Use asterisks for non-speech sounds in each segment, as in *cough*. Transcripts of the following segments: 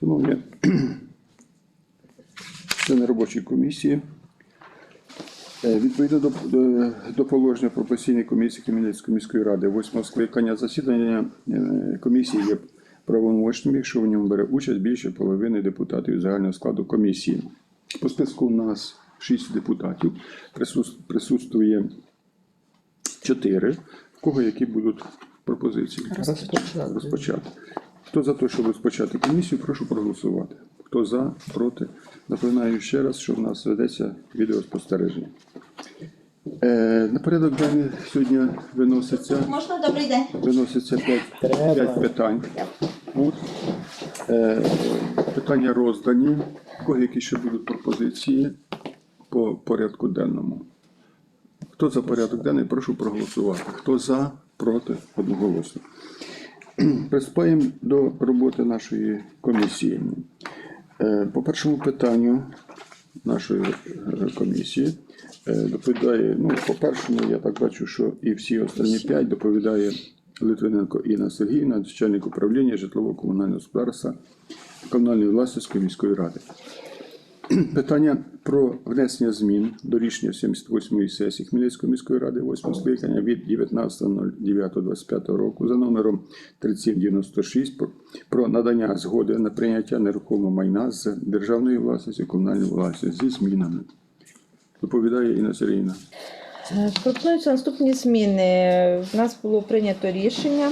Шановні члени робочої комісії, е, відповідно до, до, до положення про постійні комісії Хмельницької міської ради, восьмого скликання засідання е, комісії є правомочним, якщо в ньому бере участь більше половини депутатів загального складу комісії. По списку у нас шість депутатів, присутствує чотири. В кого які будуть пропозиції? Розпочати. розпочати. Хто за те, щоб розпочати комісію, прошу проголосувати. Хто за, проти. Напоминаю ще раз, що в нас ведеться відеоспостереження. Е, на порядок денний сьогодні виноситься, Можна добрий день. виноситься 5, Треба. питань. От. Е, питання роздані. У кого які ще будуть пропозиції по порядку денному? Хто за порядок денний, прошу проголосувати. Хто за, проти, одноголосно. *clears throat* Приступаємо до роботи нашої комісії. Е, По першому питанню нашої комісії е, доповідає, ну, по першому, я так бачу, що і всі останні п'ять доповідає Литвиненко Інна Сергіївна, начальник управління житлово-комунального господарства комунальної власності міської ради. Питання про внесення змін до рішення 78-ї сесії Хмельницької міської ради 8 скликання від 19.09.25 року за номером 3796 про- надання згоди на прийняття нерухомого майна з державної власності в комунальну власність зі змінами. Доповідає Інна Сергійовна. Е, Пропонуються наступні зміни. В нас було прийнято рішення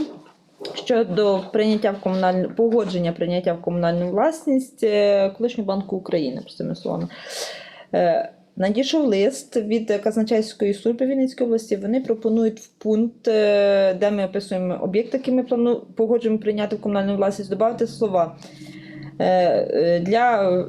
щодо прийняття в комунальну погодження прийняття в комунальну власність е, колишнього банку України, простими словами. Е, Надійшов лист від Казначейської служби Вінницької області. Вони пропонують в пункт, е, де ми описуємо об'єкт, який ми плану... погоджуємо прийняти в комунальну власність, додати слова для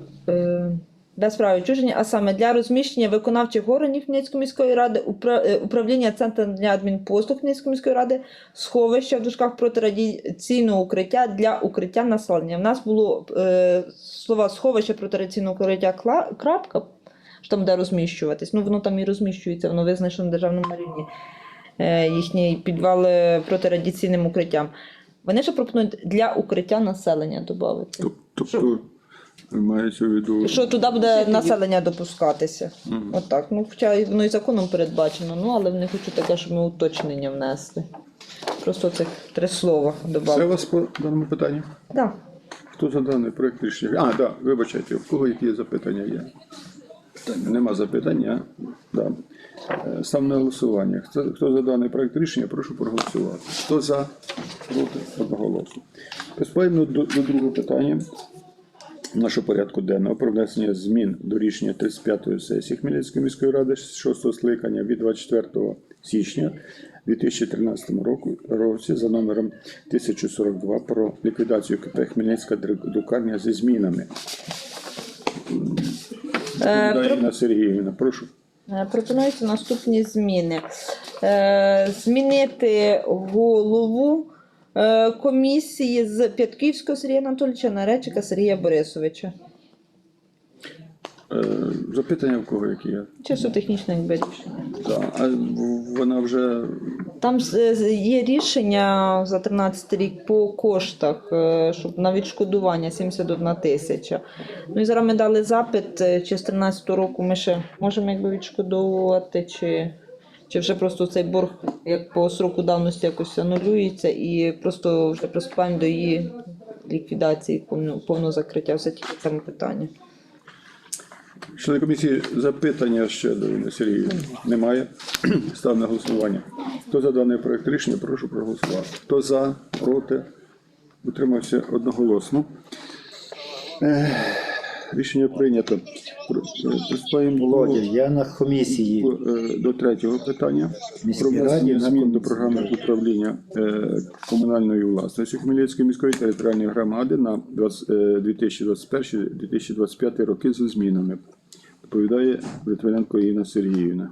для справи відчуження, а саме для розміщення виконавчих органів Хмельницької міської ради, е, управління центром для адмінпослуг Хмельницької міської ради, сховища в дужках протирадіаційного укриття для укриття населення. В нас було е, слова сховище протирадіаційного укриття кла- крапка, що там де розміщуватись. Ну воно там і розміщується, воно визначено на державному рівні. Е, їхній підвал е, протирадіаційним укриттям. Вони ще пропонують для укриття населення додати. Тобто мається в виду. Що туди буде населення допускатися. Отак. Ну, хоча воно і законом передбачено, ну але вони хочуть таке, щоб ми уточнення внесли. Просто цих три слова Все у вас по даному питанню? Да. Хто за даний проект рішення? А, так, да, вибачайте, в кого які запитання є? Питання. Нема запитання. Да. Е, Став на голосування. Хто, хто за даний проект рішення, прошу проголосувати. Хто за, проти, одноголосно. Приступаємо до, до другого питання нашого порядку денного про внесення змін до рішення 35-ї сесії Хмельницької міської ради 6 скликання від 24 січня 2013 року році за номером 1042 про ліквідацію КП Хмельницька друкарня зі змінами. Інна Сергіївна, прошу. Е, Пропонуються наступні зміни. Е, Змінити голову е, комісії з П'ятківського Сергія Анатолійовича на речика Сергія Борисовича. Е, Запитання в кого які є? Чисто технічне якби рішення. Да. А вона вже Там з- є рішення за 13 рік по коштах, е, щоб на відшкодування 71 тисяча. Ну і зараз ми дали запит, е, чи з 13 року ми ще можемо якби відшкодовувати, чи, чи вже просто цей борг як по сроку давності якось анулюється і просто вже приступаємо до її ліквідації, повно- повного закриття. Все тільки в питання. члени комісії запитання ще до Сергіївни. Немає. *clears throat* Став на голосування. Хто за даний проект рішення, прошу проголосувати. Хто за, проти, утримався одноголосно. Рішення прийнято. Приступаємо Володя, я на комісії. е, до третього питання. Про внесення змін до програми управління е, комунальної власності Хмельницької міської територіальної громади на 20, е, 2021-2025 роки зі змінами. Доповідає Литвиненко Інна Сергіївна.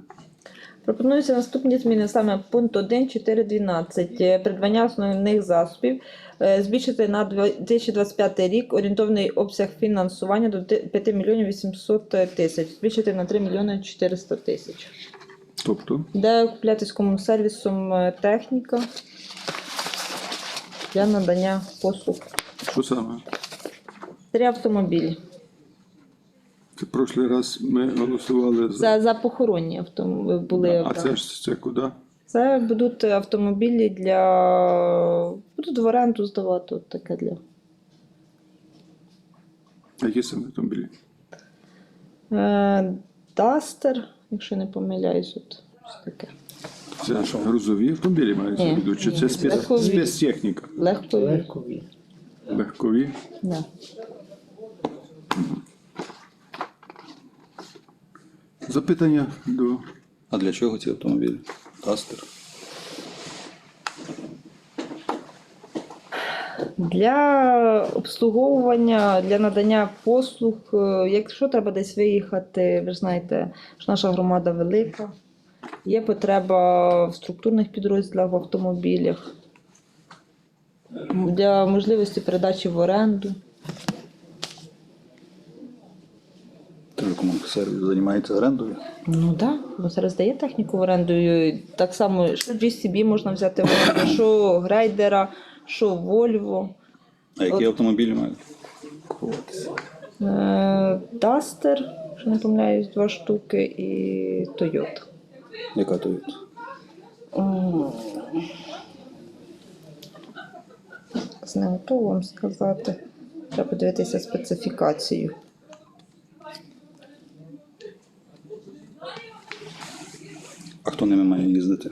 Пропонуються наступні зміни саме пункт 1, 4, 12. Е, Придбання основних засобів е, збільшити на 2025 рік орієнтовний обсяг фінансування до 5 мільйонів 800 тисяч, збільшити на 3 мільйони 400 тисяч. Тобто, Де куплятись комунсервісом е, техніка для надання послуг. що саме? Три автомобілі. Це прошлий раз ми голосували за. За, за похоронні автомобілі були. А це ж це куди? Це будуть автомобілі для. Будуть в оренду здавати от таке для. Які саме автомобілі? Е, Дастер, якщо не помиляюсь, от щось таке. Це грузові автомобілі мають Ні, в виду, чи ні. це спец... Легкові. спецтехніка? Легко. Легкові. Легкові. Да. Запитання до А для чого ці автомобілі? Тастер. Для обслуговування, для надання послуг, е, якщо треба десь виїхати, ви ж знаєте, що наша громада велика, є потреба в структурних підрозділах в автомобілях, для можливості передачі в оренду. Телекомунсервіс займається орендою. Ну так, да, бо зараз дає техніку в оренду. Так само, що GCB можна взяти в оренду, що грейдера, що Volvo. А які От. автомобілі мають купуватися? Е, Дастер, що не помиляюсь, два штуки, і Toyota. Яка Toyota? З не готова вам сказати. Треба подивитися специфікацію. А хто ними має їздити?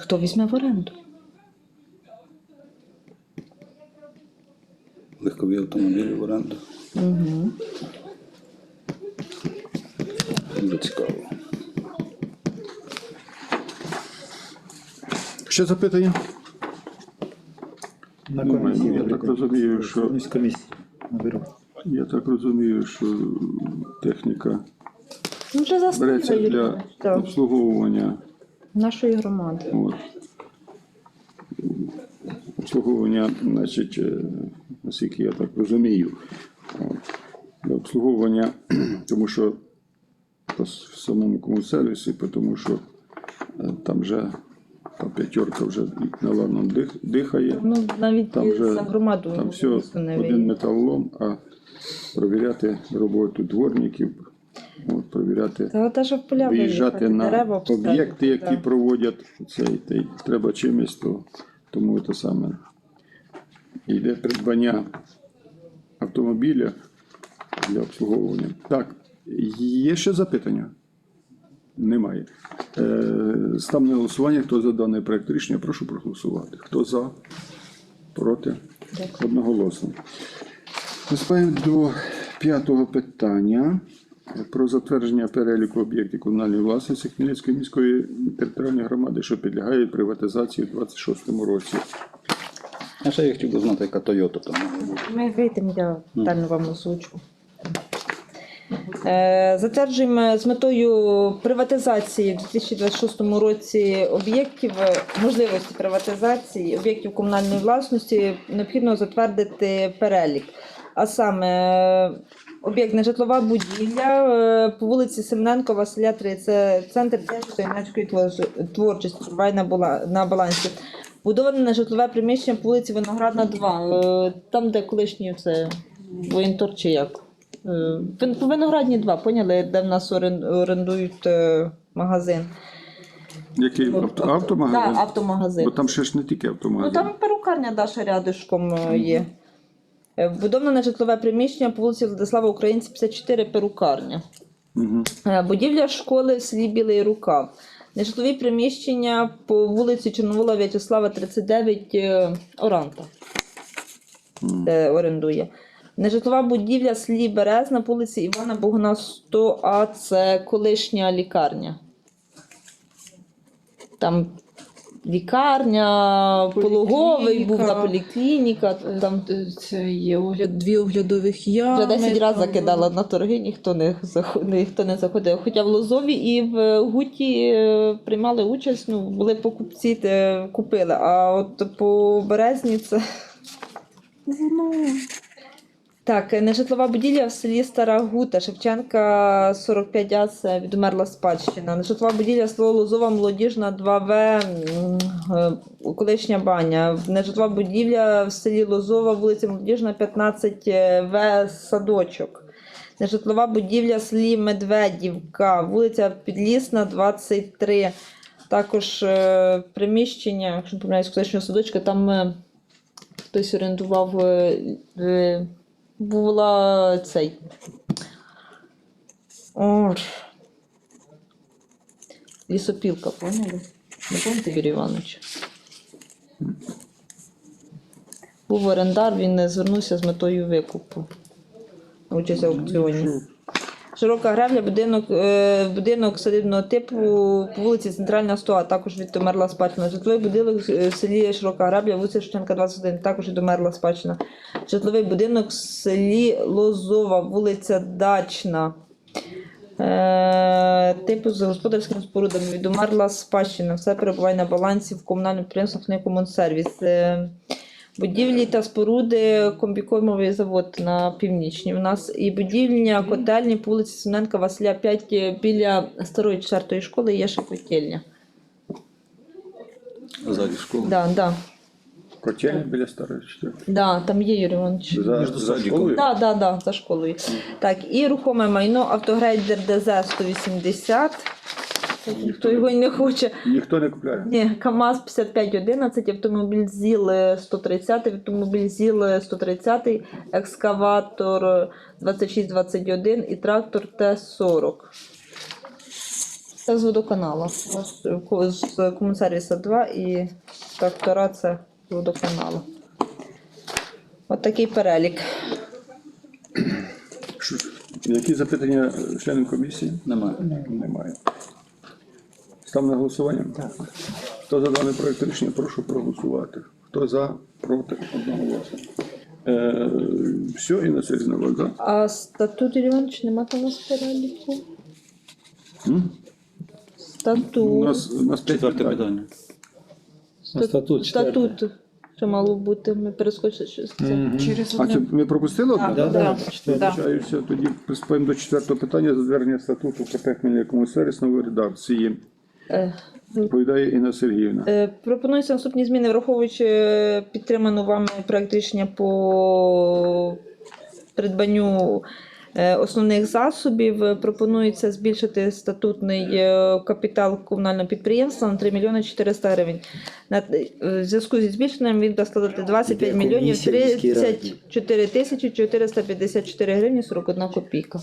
Хто візьме в оренду? Легкові автомобілі в оренду. Угу. Дуже цікаво. ще запитання? На Ну, комісії. я так розумію, що- комісії. Я так розумію, що техніка Ну, вже береться для так, обслуговування. нашої громади. От. Обслуговування, значить, е, наскільки я так розумію, от, для обслуговування, *clears throat* тому що с- в самому комунсервісі, тому що е, там вже та п'ятерка вже на дих, дихає. Ну, навіть Там вже за громаду там все не один металолом, а провіряти роботу дворників, от, провіряти Та теж в поля виїжджати виїхати, на обстежити, об'єкти, які да. проводять цей, та й треба чимось, то тому це саме йде придбання автомобіля для обслуговування. Так, є ще запитання? Немає. Е, став на голосування. Хто за даний проект рішення, прошу проголосувати. Хто за? Проти? Одноголосно. Приступаємо до п'ятого питання про затвердження переліку об'єктів комунальної власності Хмельницької міської територіальної громади, що підлягають приватизації у 2026 році. А ще я хотів би знати, яка Toyota там. Ми вийдемо, я детально вам озвучу. Е, Затверджуємо з метою приватизації в 2026 році об'єктів, е, можливості приватизації об'єктів комунальної власності необхідно затвердити перелік. А саме об'єкт нежитлова будівля е, по вулиці Семененко, Василя 3, це центр дитячої юнацької творчості, триває на на балансі. Будоване нежитлове приміщення по вулиці Виноградна 2, е, там, де колишній це воєнтор чи як. Е, По Виноградні 2, поняли, де в нас орендують магазин. Який авто, автомагазин? Так, автомагазин. Бо там ще ж не тільки Ну там перукарня Даша рядишком є. Е, Вбудоване житлове приміщення по вулиці Владислава Українця 54 перукарня. Угу. Будівля школи в селі Білий Рукав. Нежитлові приміщення по вулиці Чорновола В'ячеслава 39 е, Оранта. Де орендує. Нежитлова будівля в селі Березна, по вулиці Івана Богуна 100А, це колишня лікарня. Там лікарня, пологовий, був на поліклініка. Там Це є огляд, дві оглядових ями. вже 10 разів закидала на торги, ніхто не, заход- ніхто не заходив. Хоча в Лозові і в Гуті е, приймали участь, ну, були покупці, те купили. А от по березні це. Ну, Так, нежитлова будівля в селі Стара Гута, Шевченка 45 А, це відумерла спадщина. Нежитлова будівля село Лозова, молодіжна 2В, е, колишня баня. Нежитлова будівля в селі Лозова, вулиця Молодіжна, 15 В, садочок. Нежитлова будівля в селі Медведівка, вулиця Підлісна, 23. Також е, приміщення, якщо не помиляюсь, колишнього садочка, там е, хтось орендував. Була цей. О, лісопілка, поняли? Не помните, Юрій Іванович? Був орендар, він не звернувся з метою викупу. Участь в аукціоні. Широка гребля, будинок, е, будинок садибного типу по вулиці Центральна 100, а також відомерла спадщина. Житловий будинок е, в селі Широка гребля, вулиця Шевченка 21, також відомерла спадщина. Житловий будинок в селі Лозова, вулиця Дачна. Е, типу з господарськими спорудами відомерла спадщина. Все перебуває на балансі в комунальному підприємстві «Комунсервіс». Будівлі та споруди комбікормовий завод на північній. У нас і будівля котельні по вулиці Синенка Василя 5 біля старої четвертої школи є ще котельня. Ззаді школи. Да, да, Котельня біля старої чотири. да, там є Юрій Іванович. За, Між за школою? Да, да, да, за школою. Так, і рухоме майно автогрейдер ДЗ 180. Ніхто його й не хоче. Ніхто не купляє. Ні, КАМАЗ 5511, автомобіль ЗІЛ 130, автомобіль ЗІЛ 130, екскаватор 2621 і трактор Т-40. Це з водоканала. З комунсервіса 2 і трактора це з водоканалу. От такий перелік. Які запитання членів комісії? Немає. Немає. Став на голосування? Так. Хто за даний проєкт рішення, прошу проголосувати. Хто за, проти, одноголосно. Е, все, Інна Сергійовна, так? А статут Юрій Іванович нема там у нас переліку? М? Статут. У нас, у нас п'ять Четверте питань. питання. Статут четвертий. Статут. Що мало бути, ми перескочили щось. Це. Через А це одне. ми пропустили одне? Да, да, четверте. Вибачаюся, тоді приступаємо до четвертого питання затвердження статуту КП Хмельницькому сервіс нової редакції. Е, Відповідає Інна Сергіївна. Е, Пропонуються наступні зміни, враховуючи е, підтриману вами проект рішення по придбанню е, основних засобів. Е, Пропонується збільшити статутний е, капітал комунального підприємства на 3 мільйони 400 гривень. На- е, В зв'язку зі збільшенням він буде складати 25 мільйонів комісія в міській раді. 34 тисячі 454 гривні 41 копійка.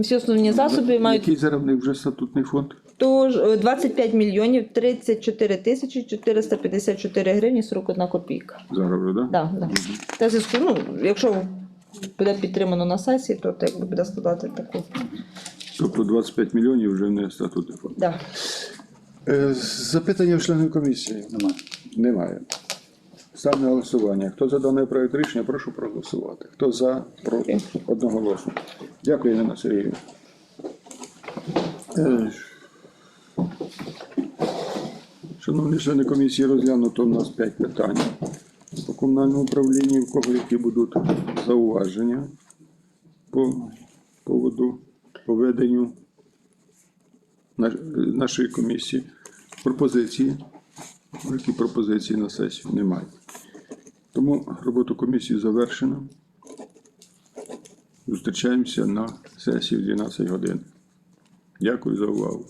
Всі основні засоби мають Який зараз в них вже статутний фонд? Тож е, 25 мільйонів 34 тисячі 454 гривні 41 копійка. Зараз вже, так? Да, да. Та зв'язку, ну, якщо буде підтримано на сесії, то так буде складати таку. Тобто 25 мільйонів вже не статутний фонд. Да. Е, Запитання членів комісії? Немає. Немає. Став на голосування. Хто за даний проект рішення, прошу проголосувати. Хто за, проти, одноголосно. Дякую, Ірина Сергіївна. Е, Шановні члени комісії, розглянуто у нас 5 питань по комунальному управлінню, в кого які будуть зауваження по поводу поведенню нашої комісії. Пропозиції. Які пропозиції на сесію немає. Тому роботу комісії завершено. Зустрічаємося на сесії в 12 годин. Дякую за увагу.